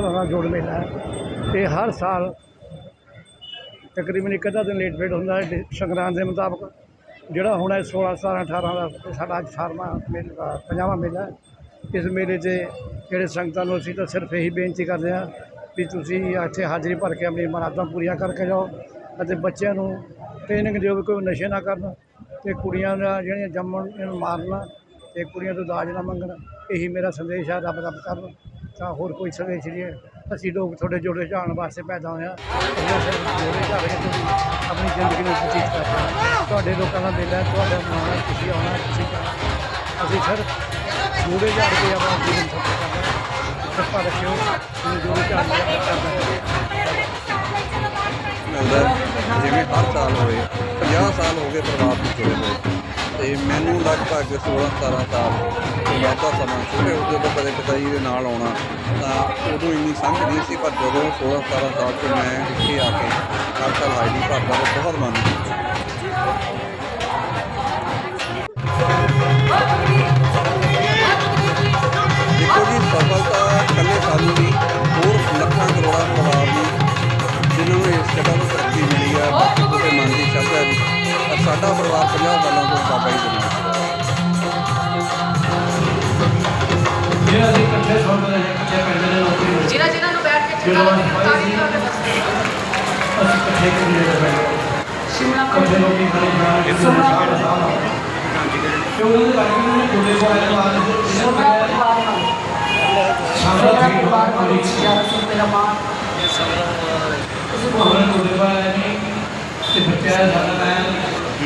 ਸਾਲਾਨਾ ਜੋੜ ਮੇਲਾ ਹੈ। ਇਹ ਹਰ ਸਾਲ ਤਕਰੀਬਨ ਇੱਕ ਅੱਧਾ ਦਿਨ ਲੇਟ ਫੇਟ ਹੁੰਦਾ ਹੈ ਸੰਗਰਾਂਦ ਦੇ ਮੁਤਾਬਕ, ਜਿਹੜਾ ਹੁਣ ਹੈ 16 17 18 ਦਾ ਸਾਡਾ ਅੱਜ 18ਵਾਂ ਮੇਲਾ ਪੰਜਾਬਾ ਮੇਲਾ ਹੈ। ਇਸ ਮੇਲੇ 'ਤੇ ਜਿਹੜੇ ਸੰਗਤਾਂ ਨੂੰ ਅਸੀਂ ਤਾਂ ਸਿਰਫ ਇਹੀ ਬੇਨਤੀ ਕਰਦੇ ਹਾਂ ਵੀ ਤੁਸੀਂ ਇੱਥੇ ਹਾਜ਼ਰੀ ਭਰ ਕੇ ਆਪਣੀ ਮਰਾਦਾਂ ਪੂਰੀਆਂ ਕਰਕੇ ਜਾਓ ਅਤੇ ਬੱਚਿਆਂ ਨੂੰ ਟ੍ਰੇਨਿੰਗ ਦਿਓ ਵੀ ਕੋਈ ਨਸ਼ੇ ਨਾ ਕਰਨ ਤੇ ਕੁੜੀਆਂ ਦਾ ਜਿਹੜੀਆਂ ਜੰਮਣ, ਇਹਨੂੰ ਮਾਰਨਾ ਤੇ ਕੁੜੀਆਂ ਤੋਂ ਦਾਜ ਨਾ ਮੰਗਣ, ਇਹੀ ਮੇਰਾ ਸੰਦੇਸ਼ ਹੈ, ਰੱਬ ਰੱਬ ਕਰਨ। ਤਾਂ ਹੋਰ ਕੋਈ ਸੰਦੇਸ਼ ਨਹੀਂ ਹੈ ਅਸੀਂ ਲੋਕ ਤੁਹਾਡੇ ਜੋੜੇ ਝਾੜਨ ਵਾਸਤੇ ਪੈਦਾ ਹੋਏ ਹਾਂ। ਜੋੜੇ ਝਾੜ ਕੇ ਤੁਸੀਂ ਆਪਣੀ ਜ਼ਿੰਦਗੀ ਨੂੰ ਬਤੀਤ ਕਰਦੇ ਤੁਹਾਡੇ ਲੋਕਾਂ ਦਾ ਮੇਲਾ ਹੈ, ਤੁਹਾਡਾ ਮਨਾਉਣਾ ਤੁਸੀਂ ਆਉਣਾ ਤੁਸੀਂ ਅਸੀਂ ਸਿਰਫ ਜੋੜੇ ਝਾੜ ਕੇ ਆਪਣਾ ਜੀਵਨ ਸਫਲ ਕਰਨਾ ਹੈ। ਰੱਖਿਓ ਤੁਸੀਂ ਜੋੜੇ ਝਾੜ ਕੇ ਮਿਲਦਾ ਜਿਵੇਂ ਹਰ ਸਾਲ ਹੋਏ 50 ਸਾਲ ਹੋ ਗਏ ਪਰਿਵਾਰ ਨੂੰ ਜੁੜੇ ਹੋਏ। ਤੇ ਮੈਨੂੰ ਲਗਭਗ 16 17 ਸਾਲ ਵਾਧਾ ਸਮਾਂ ਛੋਟੇ ਹੁੰਦੇ ਤੋਂ ਕਦੇ ਪਿਤਾ ਜੀ ਦੇ ਨਾਲ ਆਉਣਾ ਤਾਂ ਉਦੋਂ ਇੰਨੀ ਸਮਝ ਨਹੀਂ ਸੀ, ਪਰ ਜਦੋਂ 16 17 ਸਾਲ ਤੋਂ ਮੈਂ ਇੱਥੇ ਆ ਕੇ ਹਰ ਸਾਲ ਹਾਈਡੀ ਭਰਦਾ ਤਾਂ ਬਹੁਤ ਮਨ ਦੇਖੋ ਜੀ, ਸਫਲਤਾ ਇਕੱਲੇ ਸਾਨੂੰ ਨਹੀਂ, ਹੋਰ ਲੱਖਾਂ ਕਰੋੜਾਂ ਪਰਿਵਾਰ ਨੂੰ ਜਿਨ੍ਹਾਂ ਨੂੰ ਇਸ ਜਗ੍ਹਾ ਤੋਂ ਤਰੱਕੀ ਮਿਲੀ ਆ ਬਾਪੂ ਦੇ ਮਨ ਦੀ ਸ਼ਰਧਾ ਜੀ ਪਰ ਸਾਡਾ ਪਰਿਵਾਰ 50 ਸਾਲਾਂ ਜੀ ਦੇ ਨਾਲ ਜਿਹੜਾ ਅਸੀਂ ਇਕੱਠੇ ਸੁਣਦੇ ਰਹੇ ਇਕੱਠੇ ਪੈਂਦੇ ਰਹੇ ਨੌਕਰੀ ਵਿੱਚ ਜਿਨ੍ਹਾਂ ਜਿਨ੍ਹਾਂ ਨੂੰ ਬੈਠ ਕੇ ਚੰਗਾ ਲੱਗੇ ਤਾੜੀ ਲਾ ਕੇ ਦੱਸਦੇ ਅਸੀਂ ਇਕੱਠੇ ਕਰੀ ਰਹੇ ਬੈਠੇ ਸ਼ਿਮਲਾ ਇਕੱਠੇ ਲੋਕੀ ਖੜੇ ਜਾਣ ਇਸ ਨੂੰ ਤੇ ਉਹਨਾਂ ਦੇ ਉਹਨਾਂ ਨੇ ਕੋਲੇ ਕੋਲੇ ਬਾਅਦ ਸ਼ਿਮਲਾ ਪਰਿਵਾਰ ਨਾਲ ਸਾਡਾ ਠੀਕ ਪਰਿਵਾਰ ਨਾਲ ਬਾਤ ਯਾਰ ਸੁਣ ਮੇਰਾ ਮਾਂ ਬੋਲੋ ਉਹਨਾਂ ਨੇ ਕੋਲੇ ਸਾਡਾ ਮੈਂ। ਸਮਝਣਾ ਸਾਡਾ ਨੂੰ ਤੋਂ ਦੇ ਬੱਚੇ ਸਾਡੇ ਸੋ ਇਹਨਾਂ ਮੈਂ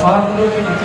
과학 노력이 있는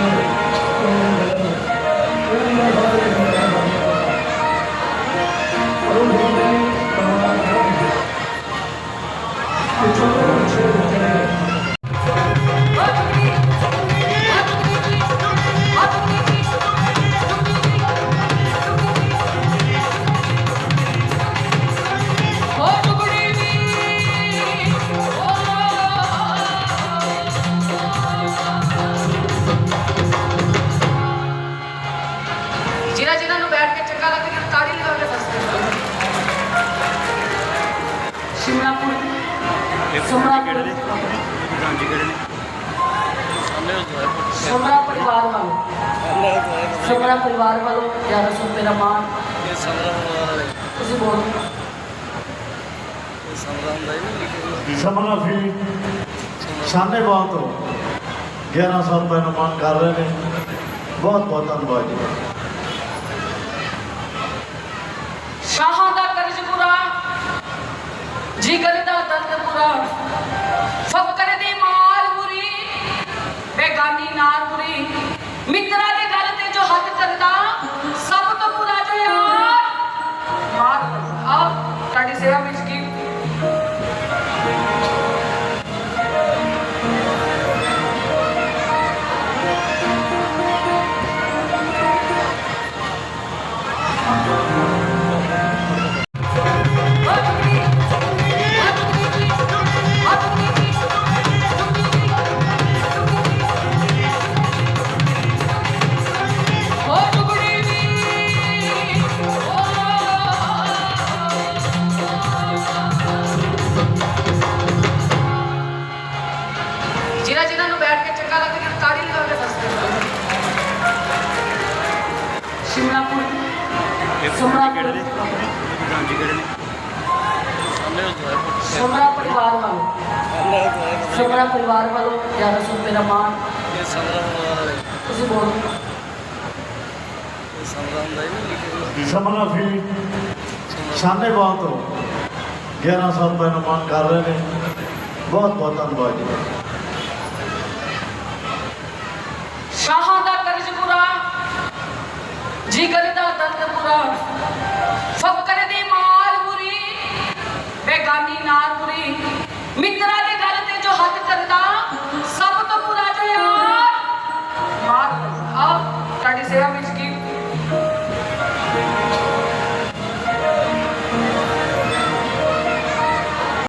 सुमरा परिवार वालों। सुमरा परिवार वालों यार सुन मेरा मान। समरा फील सामने बात हो। ग्यारह साल मेरा मान कर रहे हैं। बहुत बहुत धनबाद जी शाह ਜਿਗਰ ਦਾ ਦਰਦ ਬੁਰਾ ਫਕਰ ਦੀ ਮਾਰ ਪੂਰੀ ਬੇਗਾਨੀ ਨਾਰ ਪੂਰੀ ਸ਼ਿਮਲਾਪੁਰ ਸ਼ਿਮਲਾ ਪਰਿਵਾਰ ਵਾਲੋ ਸ਼ਿਮਲਾ ਪਰਿਵਾਰ ਵਾਲੋ ਯਾਰ ਸੁਣ ਮੇਰਾ ਮਾਂ ਤੁਸੀਂ ਬੋਲੋ ਸਮਨਾ ਫੀ ਸਾਹਨੇਵਾਲ ਤੋਂ 1100 ਰੁਪਏ ਨੂੰ ਮੰਗ ਕਰ ਰਹੇ ਨੇ ਬਹੁਤ ਬਹੁਤ ਧੰਨਵਾਦ ਜੀ ਸ਼ਾਹਾਂ ਦਾ ਕਰਜ਼ ਪੂਰਾ ਜਿਗਰ ਦਾ ਦੰਦ ਪੂਰਾ